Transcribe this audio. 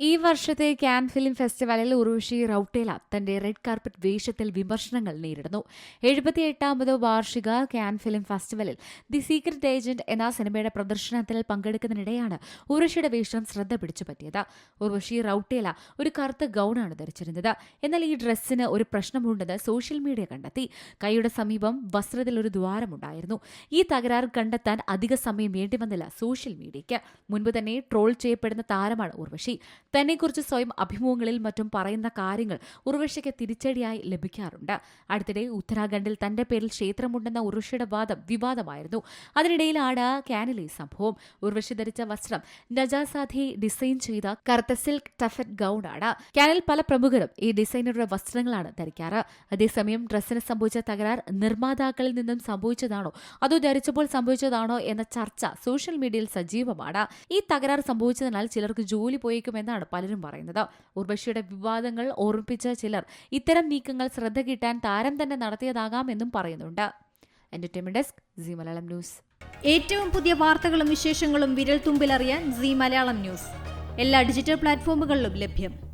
ഈ വർഷത്തെ can film ഫെസ്റ്റിവലിൽ ഉറുഷി റൌട്ടേല തന്റെ റെഡ് കാർപ്പറ്റ് വേഷത്തിൽ വിമർശനങ്ങൾ നേരിടുന്നു. എഴുപത്തിയെട്ടാമത് വാർഷിക ക്യാൻ ഫിലിം ഫെസ്റ്റിവലിൽ ദി സീക്രട്ട് ഏജന്റ് എന്ന സിനിമയുടെ പ്രദർശനത്തിൽ പങ്കെടുക്കുന്നതിനിടെയാണ് ഉറുഷിയുടെ വേഷം ശ്രദ്ധ പിടിച്ചുപറ്റിയത്. ഉർവശി റൌട്ടേല ഒരു കറുത്ത ഗൗണാണ് ധരിച്ചിരുന്നത്. എന്നാൽ ഈ ഡ്രസ്സിന് ഒരു പ്രശ്നമുണ്ടെന്ന് സോഷ്യൽ മീഡിയ കണ്ടെത്തി. കൈയുടെ സമീപം വസ്ത്രത്തിൽ ഒരു ദ്വാരമുണ്ടായിരുന്നു. ഈ തകരാർ കണ്ടെത്താൻ അധിക സമയം വേണ്ടിവന്നില്ല സോഷ്യൽ മീഡിയയ്ക്ക്. മുൻപ് തന്നെ ട്രോൾ ചെയ്യപ്പെടുന്ന താരമാണ് ഉർവശി. തന്നെക്കുറിച്ച് സ്വയം അഭിമുഖങ്ങളിൽ മറ്റും പറയുന്ന കാര്യങ്ങൾ ഉർവശയ്ക്ക് തിരിച്ചടിയായി ലഭിക്കാറുണ്ട്. അടുത്തിടെ ഉത്തരാഖണ്ഡിൽ തന്റെ പേരിൽ ക്ഷേത്രമുണ്ടെന്ന ഉർവശിയുടെ വാദം വിവാദമായിരുന്നു. അതിനിടയിലാണ് കാനലി സംഭവം. ഉർവശി ധരിച്ച വസ്ത്രം നജാസാധി ഡിസൈൻ ചെയ്ത കറുത്ത സിൽക്ക് ടഫറ്റ് ഗൗണാണ് കാനൽ പല പ്രമുഖരും ഈ ഡിസൈനറുടെ വസ്ത്രങ്ങളാണ് ധരിക്കാറ്. അതേസമയം ഡ്രസ്സിന് സംഭവിച്ച തകരാർ നിർമ്മാതാക്കളിൽ നിന്നും സംഭവിച്ചതാണോ? അതോ ധരിച്ചപ്പോൾ സംഭവിച്ചതാണോ എന്ന ചർച്ച സോഷ്യൽ മീഡിയയിൽ സജീവമാണ്. ഈ തകരാർ സംഭവിച്ചതിനാൽ ചിലർക്ക് ജോലി പോയേക്കുമെന്നാണ് പലരും പറയുന്നത്. ഉർവശിയുടെ വിവാദങ്ങൾ ഓർമ്മിപ്പിച്ച ചിലർ ഇത്തരം നീക്കങ്ങൾ ശ്രദ്ധ കിട്ടാൻ താരം തന്നെ നടത്തിയതാകാമെന്നും പറയുന്നുണ്ട്. Entertainment desk Zee Malayalam news ഏറ്റവും പുതിയ വാർത്തകളും വിശേഷങ്ങളും വിരൽ തുമ്പിലറിയാൻ സി മലയാളം ന്യൂസ് എല്ലാ ഡിജിറ്റൽ പ്ലാറ്റ്ഫോമുകളിലും ലഭ്യം.